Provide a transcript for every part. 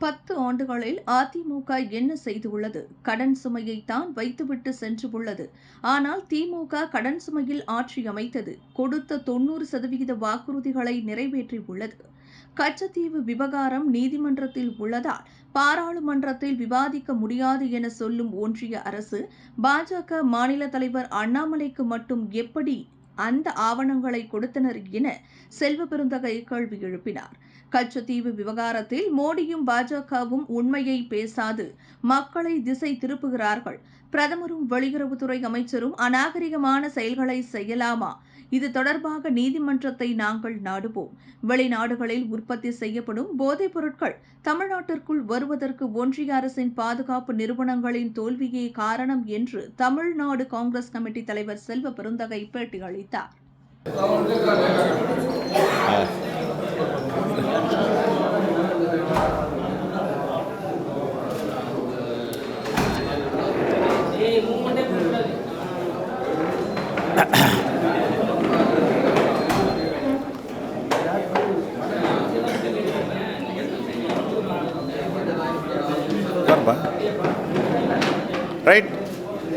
பத்து ஆண்டுகளில் அதிமுக என்ன செய்துள்ளது? கடன் சுமையை தான் வைத்துவிட்டு சென்று உள்ளது ஆனால் திமுக கடன் சுமையில் ஆட்சி அமைத்தது. கொடுத்த தொன்னூறு சதவிகித வாக்குறுதிகளை நிறைவேற்றியுள்ளது. கச்சத்தீவு விவகாரம் நீதிமன்றத்தில் உள்ளதால் பாராளுமன்றத்தில் விவாதிக்க முடியாது என சொல்லும் ஒன்றிய அரசு பாஜக மாநில தலைவர் அண்ணாமலைக்கு மட்டும் எப்படி அந்த ஆவணங்களை கொடுத்தனர் என செல்வ பெருந்தகை கேள்வி எழுப்பினார். கச்சத்தீவு விவகாரத்தில் மோடியும் பாஜகவும் உண்மையை பேசாது மக்களை திசை திருப்புகிறார்கள். பிரதமரும் வெளியுறவுத்துறை அமைச்சரும் அநாகரிகமான செயல்களை செய்யலாமா? இது தொடர்பாக நீதிமன்றத்தை நாங்கள் நாடுவோம். வெளிநாடுகளில் உற்பத்தி செய்யப்படும் போதைப் பொருட்கள் தமிழ்நாட்டிற்குள் வருவதற்கு ஒன்றிய அரசின் பாதுகாப்பு நிறுவனங்களின் தோல்வியே காரணம் என்று தமிழ்நாடு காங்கிரஸ் கமிட்டி தலைவர் செல்வ பெருந்தகை பேட்டியளித்தார். உட்காருப்பா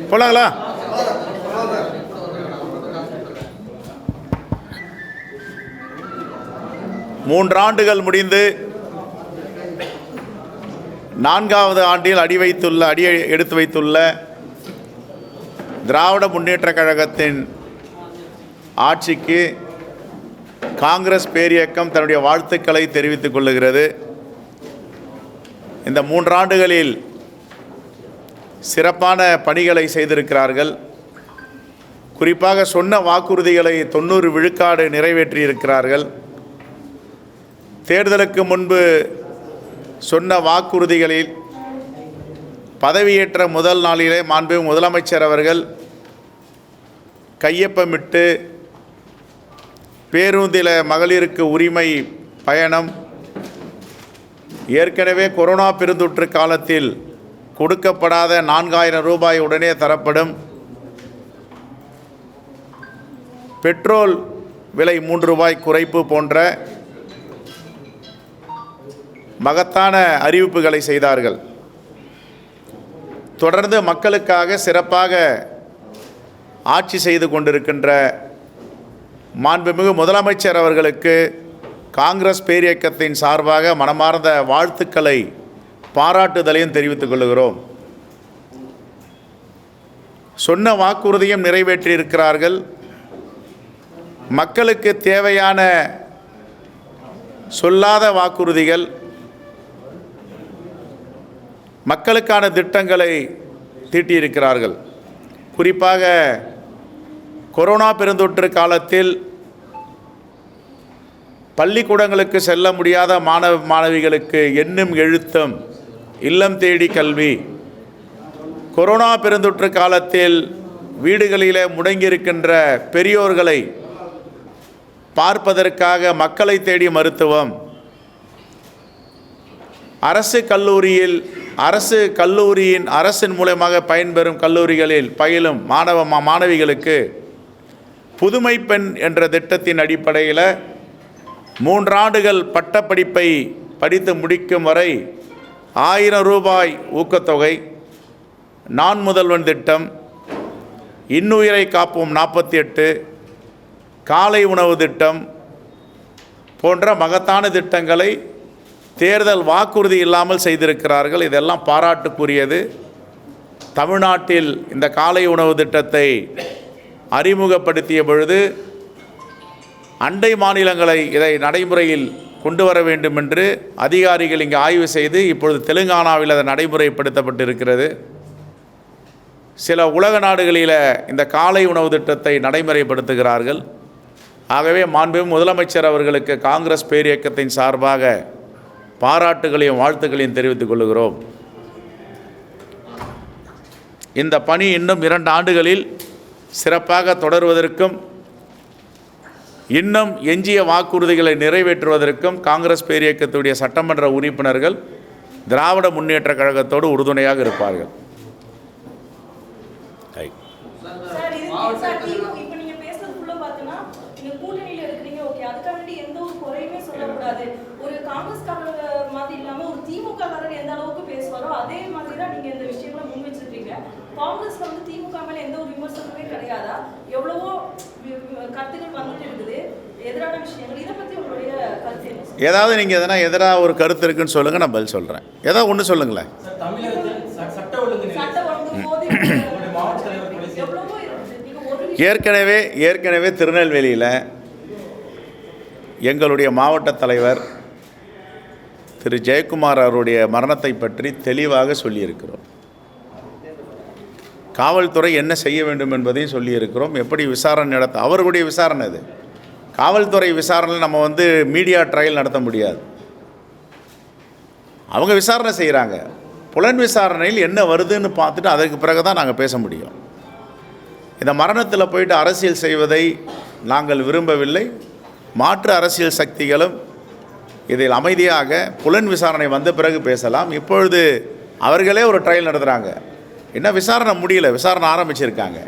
போலாங்களா? மூன்றாண்டுகள் முடிந்து நான்காவது ஆண்டில் அடி வைத்துள்ள அடி எடுத்து வைத்துள்ள திராவிட முன்னேற்றக் கழகத்தின் ஆட்சிக்கு காங்கிரஸ் பேரியக்கம் தன்னுடைய வாழ்த்துக்களை தெரிவித்துக் கொள்ளுகிறது. இந்த மூன்றாண்டுகளில் சிறப்பான பணிகளை செய்திருக்கிறார்கள். குறிப்பாக சொன்ன வாக்குறுதிகளை தொண்ணூறு விழுக்காடு நிறைவேற்றியிருக்கிறார்கள். தேர்தலுக்கு முன்பு சொன்ன வாக்குறுதிகளில் பதவியேற்ற முதல் நாளிலே மாண்பு முதலமைச்சர் அவர்கள் கையொப்பமிட்டு பேருந்தில் மகளிருக்கு உரிமை பயணம். ஏற்கனவே கொரோனா பெருந்தொற்று காலத்தில் கொடுக்கப்படாத நான்காயிரம் ரூபாய் உடனே தரப்படும். பெட்ரோல் விலை மூன்று ரூபாய் குறைப்பு போன்ற மகத்தான அறிவிப்புகளை செய்தார்கள். தொடர்ந்து மக்களுக்காக சிறப்பாக ஆட்சி செய்து கொண்டிருக்கின்ற மாண்புமிகு முதலமைச்சர் அவர்களுக்கு காங்கிரஸ் பேரியக்கத்தின் சார்பாக மனமார்ந்த வாழ்த்துக்களை பாராட்டுதலையும் தெரிவித்துக் கொள்கிறோம். சொன்ன வாக்குறுதியும் நிறைவேற்றியிருக்கிறார்கள். மக்களுக்கு தேவையான சொல்லாத வாக்குறுதிகள் மக்களுக்கான திட்டங்களை தீட்டியிருக்கிறார்கள். குறிப்பாக கொரோனா பெருந்தொற்று காலத்தில் பள்ளிக்கூடங்களுக்கு செல்ல முடியாத மாணவ மாணவிகளுக்கு எண்ணும் எழுத்தும் இல்லம் தேடி கல்வி. கொரோனா பெருந்தொற்று காலத்தில் வீடுகளிலே முடங்கியிருக்கின்ற பெரியோர்களை பார்ப்பதற்காக மக்களை தேடி மருத்துவம். அரசு கல்லூரியில் அரசு கல்லூரியின் அரசின் மூலமாக பயன்பெறும் கல்லூரிகளில் பயிலும் மாணவ மாணவிகளுக்கு புதுமை பெண் என்ற திட்டத்தின் அடிப்படையில் மூன்றாண்டுகள் பட்டப்படிப்பை படித்து முடிக்கும் வரை ஆயிரம் ரூபாய் ஊக்கத்தொகை நான் முதல்வன் திட்டம் இன்னுயிரை காப்போம் நாற்பத்தி எட்டு காலை உணவு திட்டம் போன்ற மகத்தான திட்டங்களை தேர்தல் வாக்குறுதி இல்லாமல் செய்திருக்கிறார்கள். இதெல்லாம் பாராட்டுக்குரியது. தமிழ்நாட்டில் இந்த காலை உணவு திட்டத்தை அறிமுகப்படுத்திய பொழுது அண்டை மாநிலங்களை இதை நடைமுறையில் கொண்டு வர வேண்டும் என்று அதிகாரிகள் இங்கே ஆய்வு செய்து இப்பொழுது தெலுங்கானாவில் அது நடைமுறைப்படுத்தப்பட்டிருக்கிறது. சில உலக நாடுகளில் இந்த காலை உணவு திட்டத்தை நடைமுறைப்படுத்துகிறார்கள். ஆகவே மாண்பும் முதலமைச்சர் அவர்களுக்கு காங்கிரஸ் பேரியக்கத்தின் சார்பாக பாராட்டுகளையும் வாழ்த்துக்களையும் தெரிவித்துக் கொள்கிறோம். இந்த பணி இன்னும் இரண்டு ஆண்டுகளில் சிறப்பாக தொடர்வதற்கும் இன்னும் எஞ்சிய வாக்குறுதிகளை நிறைவேற்றுவதற்கும் காங்கிரஸ் பேரியக்கத்துடைய சட்டமன்ற உறுப்பினர்கள் திராவிட முன்னேற்ற கழகத்தோடு உறுதுணையாக இருப்பார்கள். காங்கிரஸ் வந்து திமுக மேல எந்த ஒரு விமர்சனமே கிடையாதா? எவ்வளவோ கருத்துக்கள் வந்துட்டு இருக்குது. எதிரான விஷயங்கள். இதை பத்தி உங்களுடைய கருத்து? ஏதாவது நீங்கள் எதனா எதிராக ஒரு கருத்து இருக்குன்னு சொல்லுங்கள் நான் பதில் சொல்கிறேன் ஏதாவது ஒன்று சொல்லுங்களேன். ஏற்கனவே ஏற்கனவே திருநெல்வேலியில் எங்களுடைய மாவட்ட தலைவர் திரு. ஜெயக்குமார் அவருடைய மரணத்தை பற்றி தெளிவாக சொல்லியிருக்கிறோம். காவல்துறை என்ன செய்ய வேண்டும் என்பதையும் சொல்லியிருக்கிறோம். எப்படி விசாரணை நடத்த அவர்களுடைய விசாரணை இது காவல்துறை விசாரணையில் நம்ம வந்து மீடியா ட்ரையல் நடத்த முடியாது. அவங்க விசாரணை செய்கிறாங்க புலன் விசாரணையில் என்ன வருதுன்னு பார்த்துட்டு அதற்கு பிறகு தான் நாங்கள் பேச முடியும். இந்த மரணத்தில் போயிட்டு அரசியல் செய்வதை நாங்கள் விரும்பவில்லை. மாற்று அரசியல் சக்திகளும் இதில் அமைதியாக புலன் விசாரணை வந்த பிறகு பேசலாம். இப்பொழுது அவர்களே ஒரு ட்ரையல் நடத்துகிறாங்க இன்னும் விசாரணை முடியல. விசாரணை ஆரம்பிச்சிருக்காங்க.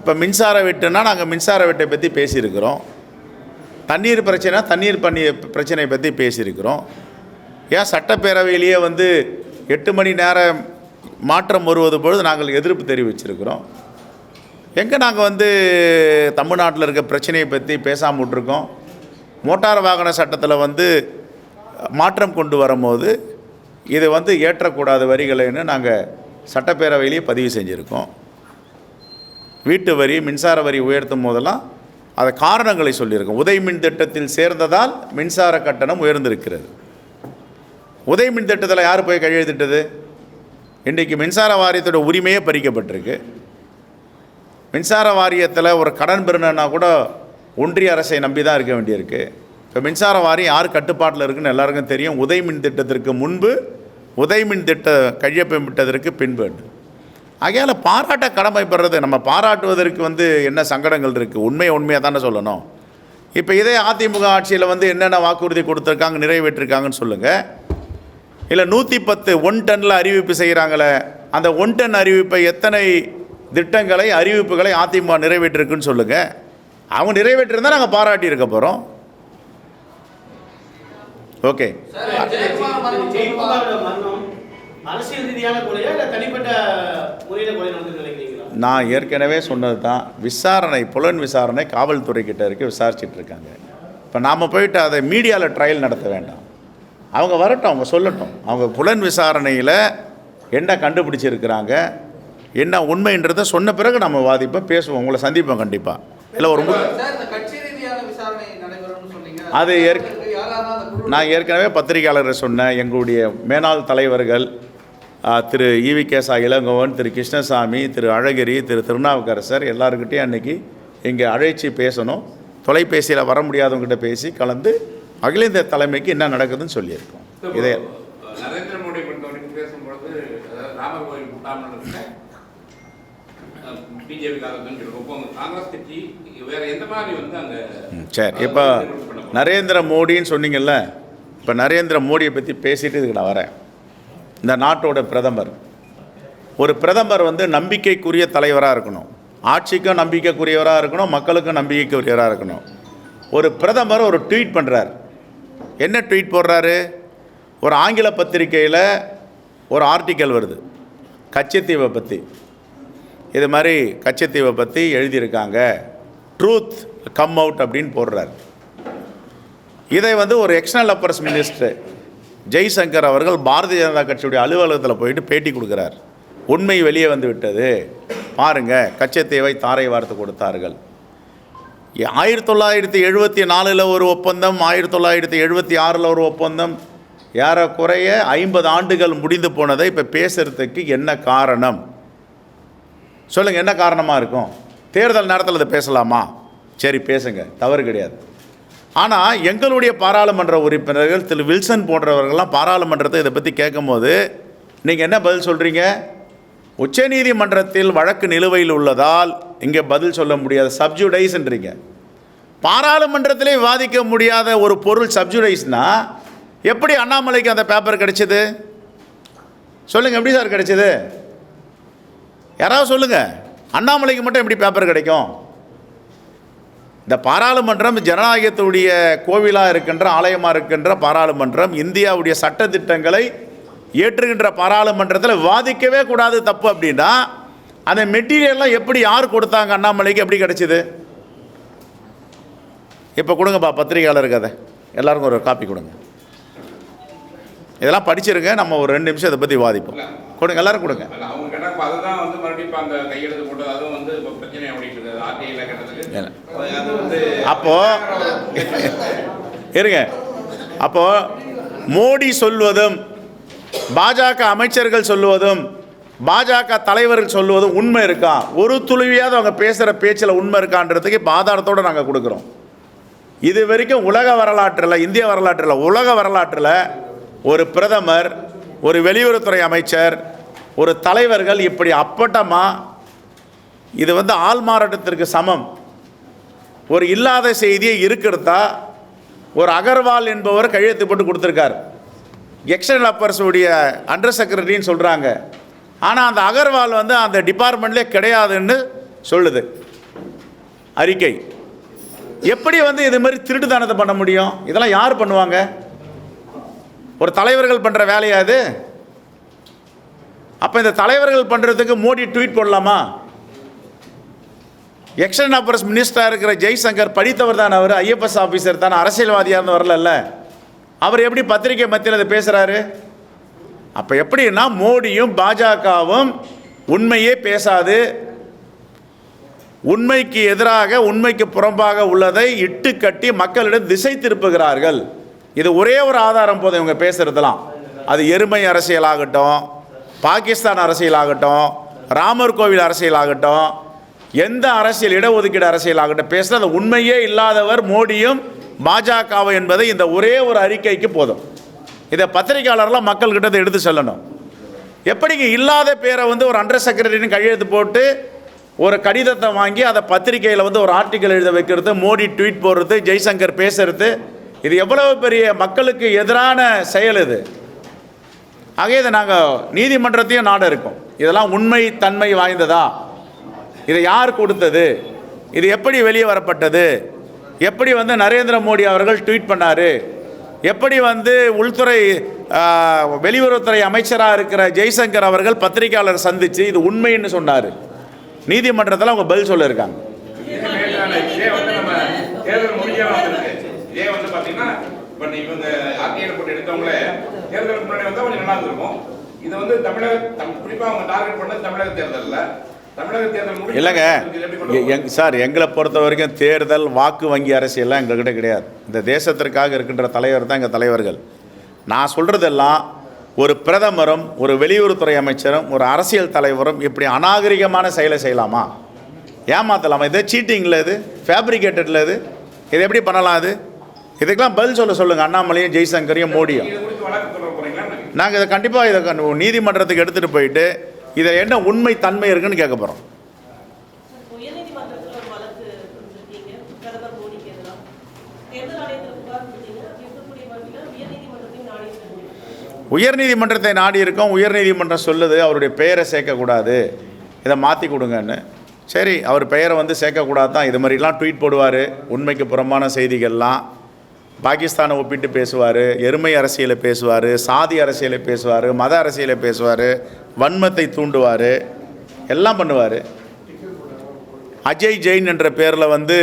இப்போ மின்சார வெட்டுனா நாங்கள் மின்சார வெட்டை பற்றி பேசியிருக்கிறோம். தண்ணீர் பிரச்சனை தண்ணீர் பண்ணி பிரச்சனையை பற்றி பேசியிருக்கிறோம். ஏன் சட்டப்பேரவையிலேயே வந்து எட்டு மணி நேரம் மாற்றம் வருவது பொழுது நாங்கள் எதிர்ப்பு தெரிவிச்சிருக்கிறோம். எங்கே நாங்கள் வந்து தமிழ்நாட்டில் இருக்க பிரச்சனையை பற்றி பேசாமல் விட்ருக்கோம் மோட்டார் வாகன சட்டத்தில் வந்து மாற்றம் கொண்டு வரும்போது இதை வந்து ஏற்றக்கூடாத வரிகளைன்னு நாங்கள் சட்டப்பேரவையிலேயே பதிவு செஞ்சுருக்கோம். வீட்டு வரி மின்சார வரி உயர்த்தும் போதெல்லாம் அதை காரணங்களை சொல்லியிருக்கோம். உதய் மின் திட்டத்தில் சேர்ந்ததால் மின்சார கட்டணம் உயர்ந்திருக்கிறது. உதய் மின் திட்டத்தில் யார் போய் கையெழுத்திட்டது இன்றைக்கு மின்சார வாரியத்தோட உரிமையே பறிக்கப்பட்டிருக்கு. மின்சார வாரியத்தில் ஒரு கடன் பெறணுன்னா கூட ஒன்றிய அரசை நம்பி தான் இருக்க வேண்டியிருக்கு. இப்போ மின்சார வாரியம் யார் கட்டுப்பாட்டில் இருக்குன்னு எல்லாருக்கும் தெரியும். உதய் மின் திட்டத்திற்கு முன்பு உதயமின் திட்டம் திட்ட கையொப்பமிட்டதற்கு பின்பு ஆகையால் பாராட்ட கடமைப்படுறது நம்ம பாராட்டுவதற்கு வந்து என்ன சங்கடங்கள் இருக்குது உண்மையை உண்மையாக தானே சொல்லணும். இப்போ இதே அதிமுக ஆட்சியில் வந்து என்னென்ன வாக்குறுதி கொடுத்துருக்காங்க நிறைவேற்றிருக்காங்கன்னு சொல்லுங்கள் இல்லை நூற்றி பத்து ஒன் டன்னில் அறிவிப்பு செய்கிறாங்களே அந்த ஒன் டன் அறிவிப்பை எத்தனை திட்டங்களை அறிவிப்புகளை அதிமுக நிறைவேற்றிருக்குன்னு சொல்லுங்கள் அவங்க நிறைவேற்றிருந்தால் நாங்கள் பாராட்டி இருக்க போகிறோம் ஓகே. ஜெயக்குமாரோட மரணம் அரசியல் ரீதியான கொலையா இல்ல தனிப்பட்ட முறையில கொலை நடந்து நினைக்கிறீங்களா? நான் ஏற்கனவே சொன்னது தான் விசாரணை புலன் விசாரணை காவல்துறை கிட்ட இருக்கு விசாரிச்சுட்டு இருக்காங்க. இப்போ நாம் போயிட்டு அதை மீடியாவில் ட்ரையல் நடத்த வேண்டாம். அவங்க வரட்டும் அவங்க சொல்லட்டும். அவங்க புலன் விசாரணையில் என்ன கண்டுபிடிச்சிருக்கிறாங்க என்ன உண்மைன்றதை சொன்ன பிறகு நம்ம வாதிப்போம் பேசுவோம் உங்களை சந்திப்போம் கண்டிப்பாக இல்லை ஒரு மு- சார் இந்த கட்சி ரீதியான விசாரணை நடைபெறும்னு சொன்னீங்க அது ஏற்க- நான் ஏற்கனவே பத்திரிகையாளர் சொன்னேன். எங்களுடைய மேனாள் தலைவர்கள் திரு ஈவி கேசா இளங்கோவன் திரு கிருஷ்ணசாமி திரு அழகிரி திரு திருநாவுக்கரசர் எல்லாருக்கிட்டையும் அன்னைக்கு இங்கே அழைச்சி பேசணும். தொலைபேசியில் வர முடியாதவங்ககிட்ட பேசி கலந்து அகில இந்திய தலைமைக்கு என்ன நடக்குதுன்னு சொல்லியிருக்கோம். இதை நரேந்திர மோடி பொறுத்தவரைக்கும் பேசும்பொழுது அதாவது ராமர் கோயில் கூட்டாமல் பிஜேபிக்காரர்கள் சொல்லுவோம் இப்போ உங்க காங்கிரஸ் கட்சி வேற எந்த மாதிரி வந்து அங்க ம், சரி. இப்போ நரேந்திர மோடின்னு சொன்னீங்கல்ல இப்போ நரேந்திர மோடியை பற்றி பேசிட்டு இதுக்கு நான் வரேன். இந்த நாட்டோட பிரதமர். ஒரு பிரதமர் வந்து நம்பிக்கைக்குரிய தலைவராக இருக்கணும். ஆட்சிக்கும் நம்பிக்கைக்குரியவராக இருக்கணும் மக்களுக்கும் நம்பிக்கைக்குரியவராக இருக்கணும். ஒரு பிரதமர் ஒரு ட்வீட் பண்ணுறார் என்ன ட்வீட் போடுறாரு? ஒரு ஆங்கில பத்திரிக்கையில் ஒரு ஆர்டிக்கல் வருது. கச்சத்தீவை பற்றி இது மாதிரி கச்சத்தீவை பற்றி எழுதியிருக்காங்க. ட்ரூத் கம் அவுட் அப்படின்னு போடுறார். இதை வந்து ஒரு எக்ஸ்டர்னல் அப்பர்ஸ் மினிஸ்டர் ஜெய்சங்கர் அவர்கள் பாரதிய ஜனதா கட்சியுடைய அலுவலகத்தில் போயிட்டு பேட்டி கொடுக்குறார். உண்மை வெளியே வந்து விட்டது. பாருங்கள் கச்சத்தீவை தாரை வார்த்து கொடுத்தார்கள். ஆயிரத்தி தொள்ளாயிரத்தி எழுபத்தி நாலில் ஒரு ஒப்பந்தம் ஆயிரத்தி தொள்ளாயிரத்தி எழுபத்தி ஆறில் ஒரு ஒப்பந்தம். ஏறக்குறைய ஐம்பது ஆண்டுகள் முடிந்து போனதை இப்போ பேசுகிறதுக்கு என்ன காரணம்? சொல்லுங்கள் என்ன காரணமாக இருக்கும்? தேர்தல் நேரத்தில் அதை பேசலாமா? சரி பேசுங்க. தவறு கிடையாது. ஆனால் எங்களுடைய பாராளுமன்ற உறுப்பினர்கள் திரு வில்சன் போன்றவர்கள்லாம் பாராளுமன்றத்தை இதை பற்றி கேட்கும்போது நீங்கள் என்ன பதில் சொல்கிறீங்க உச்சநீதிமன்றத்தில் வழக்கு நிலுவையில் உள்ளதால் இங்கே பதில் சொல்ல முடியாது சப்ஜுடைஸ்ன்றீங்க. பாராளுமன்றத்திலே விவாதிக்க முடியாத ஒரு பொருள் சப்ஜுடைஸ்னா எப்படி அண்ணாமலைக்கு அந்த பேப்பர் கிடைச்சிது? சொல்லுங்கள் எப்படி சார் கிடைச்சிது? யாராவது சொல்லுங்க. அண்ணாமலைக்கு மட்டும் எப்படி பேப்பர் கிடைக்கும்? இந்த பாராளுமன்றம் ஜனநாயகத்துடைய கோவிலாக இருக்கின்ற ஆலயமாக இருக்கின்ற பாராளுமன்றம் இந்தியாவுடைய சட்ட திட்டங்களை ஏற்றுகின்ற பாராளுமன்றத்தில் விவாதிக்கவே கூடாது தப்பு அப்படின்னா அந்த மெட்டீரியல்லாம் எப்படி யார் கொடுத்தாங்க? அண்ணாமலைக்கு எப்படி கிடைச்சிது? இப்போ கொடுங்கப்பா பத்திரிகையாளருக்கு அதை எல்லாருக்கும் ஒரு காப்பி கொடுங்க. இதெல்லாம் படிச்சிருங்க நம்ம ஒரு ரெண்டு நிமிஷம் இதை பற்றி விவாதிப்போம் கொடுங்க எல்லாரும் கொடுங்க. அவங்க இப்ப அதுதான் வந்து மறுபடியும் இப்ப அந்த கையெழுத்து போட்டது அதுவும் வந்து இப்ப பிரச்சனை ஓடிட்டு இருக்குது. ஏன்னா. அது வந்து அப்போ இருங்க. அப்போ மோடி சொல்வதும் பாஜக அமைச்சர்கள் சொல்லுவதும் பாஜக தலைவர்கள் சொல்லுவதும் உண்மை இருக்கா? ஒரு துளிவியாவது அவங்க பேசுகிற பேச்சில் உண்மை இருக்கான்றதுக்கு இப்போ ஆதாரத்தோடு நாங்கள் கொடுக்குறோம். இது வரைக்கும் உலக வரலாற்றில் இந்திய வரலாற்றில் உலக வரலாற்றில் ஒரு பிரதமர் ஒரு வெளியுறவுத்துறை அமைச்சர் ஒரு தலைவர்கள் இப்படி அப்பட்டமாக இது வந்து ஆள் மாறாட்டத்திற்கு சமம். ஒரு இல்லாத செய்தியை இருக்கிறதா? ஒரு அகர்வால் என்பவர் கையெழுத்து போட்டு கொடுத்துருக்கார். எக்ஸ்டர்னல் அப்பர்ஸுடைய அண்டர் செக்ரட்டரின்னு சொல்கிறாங்க ஆனால் அந்த அகர்வால் வந்து அந்த டிபார்ட்மெண்ட்லேயே கிடையாதுன்னு சொல்லுது. அறிக்கை. எப்படி வந்து இது மாதிரி திருட்டுத்தனத்தை பண்ண முடியும்? இதெல்லாம் யார் பண்ணுவாங்க? ஒரு தலைவர்கள் பண்ணுற வேலையாது அப்போ இந்த தலைவர்கள் பண்ணுறதுக்கு மோடி ட்வீட் போடலாமா? எக்ஸ்டர்னல் அஃபேர்ஸ் மினிஸ்டராக இருக்கிற ஜெய்சங்கர் படித்தவர் தான் அவர் ஐஎஃப்எஸ் ஆஃபீஸர் தான். அரசியல்வாதியாக இருந்து வரலல்ல. அவர் எப்படி பத்திரிகை மத்தியில் அதை பேசுகிறாரு அப்போ எப்படின்னா மோடியும் பாஜகவும் உண்மையே பேசாது. உண்மைக்கு எதிராக உண்மைக்கு புறம்பாக உள்ளதை இட்டு கட்டி மக்களிடம் திசை திருப்புகிறார்கள். இது ஒரே ஒரு ஆதாரம் போதும் இவங்க பேசுறதெல்லாம். அது எருமை அரசியலாகட்டும் பாகிஸ்தான் அரசியலாகட்டும் ராமர் கோவில் அரசியலாகட்டும் எந்த அரசியல் இடஒதுக்கீடு அரசியலாகட்டும் பேசுகிற அந்த உண்மையே இல்லாதவர் மோடியும் பாஜகவும் என்பதை இந்த ஒரே ஒரு அறிக்கைக்கு போதும். இதை பத்திரிகையாளர்லாம் மக்கள்கிட்ட இதை எடுத்து சொல்லணும். எப்படிங்க இல்லாத பேரை வந்து ஒரு அண்டர் செக்ரட்டரின்னு கையெழுத்து போட்டு ஒரு கடிதத்தை வாங்கி அதை பத்திரிக்கையில் வந்து ஒரு ஆர்டிக்கல் எழுத வைக்கிறது மோடி ட்வீட் போடுறது ஜெய்சங்கர் பேசுறது இது எவ்வளவு பெரிய மக்களுக்கு எதிரான செயல் இது. ஆக இதை நாங்கள் நீதிமன்றத்தையும் நாட இருக்கோம். இதெல்லாம் உண்மை தன்மை வாய்ந்ததா? இதை யார் கொடுத்தது? இது எப்படி வெளியே வரப்பட்டது? எப்படி வந்து நரேந்திர மோடி அவர்கள் ட்வீட் பண்ணார்? எப்படி வந்து உள்துறை வெளியுறவுத்துறை அமைச்சராக இருக்கிற ஜெய்சங்கர் அவர்கள் பத்திரிகையாளர் சந்தித்து இது உண்மைன்னு சொன்னார். நீதிமன்றத்தில் அவங்க பதில் சொல்லியிருக்காங்க இதே வந்து நம்ம தேர்தல் முடிஞ்சே வந்திருக்கு இதே வந்து பாத்தீங்கன்னா இப்ப இவங்க ஆர்டிஐல போட்டு எடுத்தவங்களே தேர்தலுக்கு முன்னாடி வந்தா கொஞ்சம் நல்லா இருந்திருக்கும். இது வந்து தமிழக தம்- குறிப்பா அவங்க டார்கெட் பண்ணது தமிழக தேர்தல்ல இல்லைங்க. எங் சார் எங்களை பொறுத்த வரைக்கும் தேர்தல் வாக்கு வங்கி அரசியல்லாம் எங்ககிட்ட கிடையாது. இந்த தேசத்திற்காக இருக்கின்ற தலைவர் தான் எங்கள் தலைவர்கள். நான் சொல்கிறதெல்லாம் ஒரு பிரதமரும் ஒரு வெளியுறவுத்துறை அமைச்சரும் ஒரு அரசியல் தலைவரும் இப்படி அநாகரிகமான செயலை செய்யலாமா? ஏமாத்தலாமா? இது சீட்டிங்கில் இது ஃபேப்ரிகேட்டடில் இது. இது எப்படி பண்ணலாம் இது? இதுக்கெல்லாம் பதில் சொல்ல சொல்லுங்கள் அண்ணாமலையும் ஜெய்சங்கரையும் மோடியும். நாங்கள் இதை கண்டிப்பாக இதை நீதிமன்றத்துக்கு எடுத்துகிட்டு போயிட்டு இதை என்ன உண்மை தன்மை இருக்குன்னு கேட்க போகிறோம் உயர்நீதிமன்றத்தை நாடி இருக்கோம். உயர்நீதிமன்றம் சொல்லுது அவருடைய பெயரை சேர்க்கக்கூடாது. இதை மாற்றி கொடுங்கன்னு. சரி அவர் பெயரை வந்து சேர்க்கக்கூடாது தான் இது மாதிரிலாம் ட்வீட் போடுவார். உண்மைக்கு புறம்பான செய்திகள்லாம். பாகிஸ்தானை ஒப்பிட்டு பேசுவார் எருமை அரசியலை பேசுவார் சாதி அரசியலை பேசுவார் மத அரசியலை பேசுவார் வன்மத்தை தூண்டுவார் எல்லாம் பண்ணுவார். அஜய் ஜெயின் என்ற பேரில் வந்து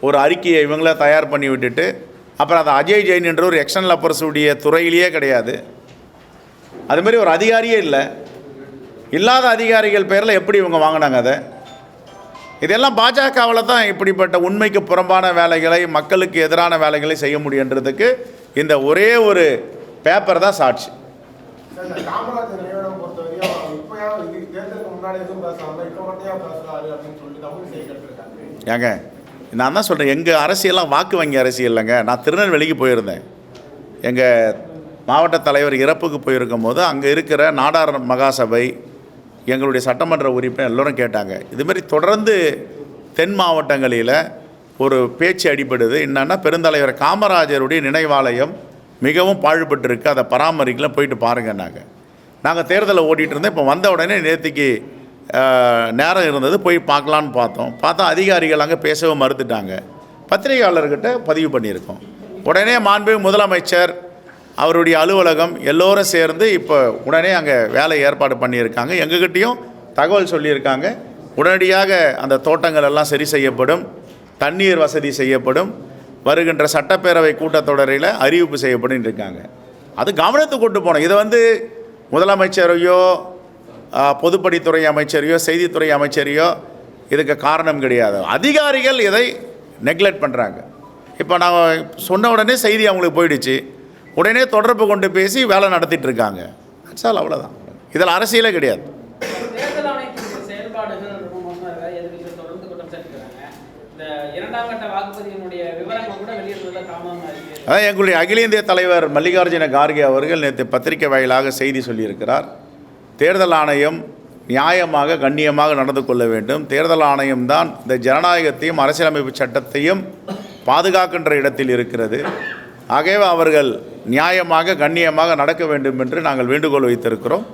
ஒரு அறிக்கையை இவங்கள தயார் பண்ணி விட்டுட்டு அப்புறம் அது அஜய் ஜெயின் என்ற ஒரு எக்ஸ்டர்னல் அப்பர்ஸுடைய துறையிலேயே கிடையாது. அது மாதிரி ஒரு அதிகாரியே இல்லை. இல்லாத அதிகாரிகள் பேரில் எப்படி இவங்க வாங்கினாங்க அதை? இதெல்லாம் பாஜகவில் தான் இப்படிப்பட்ட உண்மைக்கு புறம்பான வேலைகளை மக்களுக்கு எதிரான வேலைகளை செய்ய முடியுன்றதுக்கு இந்த ஒரே ஒரு பேப்பர் தான் சாட்சி. ஏங்க நான் தான் சொல்கிறேன் எங்கள் அரசியல்லாம் வாக்கு வங்கி அரசியல் இல்லைங்க. நான் திருநெல்வேலிக்கு போயிருந்தேன். எங்கள் மாவட்ட தலைவர் இறப்புக்கு போயிருக்கும் போது அங்கே இருக்கிற நாடார் மகாசபை எங்களுடைய சட்டமன்ற உறுப்பினர் எல்லோரும் கேட்டாங்க. இதுமாரி தொடர்ந்து தென் மாவட்டங்களில் ஒரு பேச்சு அடிபடுது. என்னென்னா பெருந்தலைவர் காமராஜருடைய நினைவாலயம் மிகவும் பாழ்பட்டுருக்கு. அதை பராமரிக்கலாம் போயிட்டு பாருங்க நாங்கள் நாங்கள் தேர்தலை ஓட்டிகிட்டு இருந்தோம். இப்போ வந்த உடனே நேற்றுக்கு நேரம் இருந்தது. போய் பார்க்கலான்னு பார்த்தோம். பார்த்தா அதிகாரிகள் அங்கே பேசவே மறுத்துட்டாங்க. பத்திரிகையாளர்கிட்ட பதிவு பண்ணியிருக்கோம். உடனே மாண்பு முதலமைச்சர் அவருடைய அலுவலகம் எல்லோரும் சேர்ந்து இப்போ உடனே அங்கே வேலை ஏற்பாடு பண்ணியிருக்காங்க. எங்ககிட்டையும் தகவல் சொல்லியிருக்காங்க. உடனடியாக அந்த தோட்டங்கள் எல்லாம் சரி செய்யப்படும். தண்ணீர் வசதி செய்யப்படும். வருகின்ற சட்டப்பேரவை கூட்டத்தொடரில் அறிவிப்பு செய்யப்படும் இருக்காங்க. அது கவனத்துக்கு கொண்டு போனோம் இதை வந்து முதலமைச்சரையோ பொதுப்பணித்துறை அமைச்சரையோ செய்தித்துறை அமைச்சரையோ இதுக்கு காரணம் கிடையாது. அதிகாரிகள் இதை நெக்லெக்ட் பண்ணுறாங்க இப்போ நான் சொன்ன உடனே செய்தி அவங்களுக்கு போயிடுச்சு. உடனே தொடர்பு கொண்டு பேசி வேலை நடத்திட்டு இருக்காங்க சார் அவ்வளோதான் இதில் அரசியலே கிடையாது. அதான் எங்களுடைய அகில இந்திய தலைவர் மல்லிகார்ஜுன கார்கே அவர்கள் நேற்று பத்திரிகை வாயிலாக செய்தி சொல்லியிருக்கிறார். தேர்தல் ஆணையம் நியாயமாக கண்ணியமாக நடந்து கொள்ள வேண்டும். தேர்தல் ஆணையம் தான் இந்த ஜனநாயகத்தையும் அரசியலமைப்பு சட்டத்தையும் பாதுகாக்கின்ற இடத்தில் இருக்கிறது. ஆகவே அவர்கள் நியாயமாக கண்ணியமாக நடக்க வேண்டும் என்று நாங்கள் வேண்டுகோள் வைத்திருக்கிறோம்.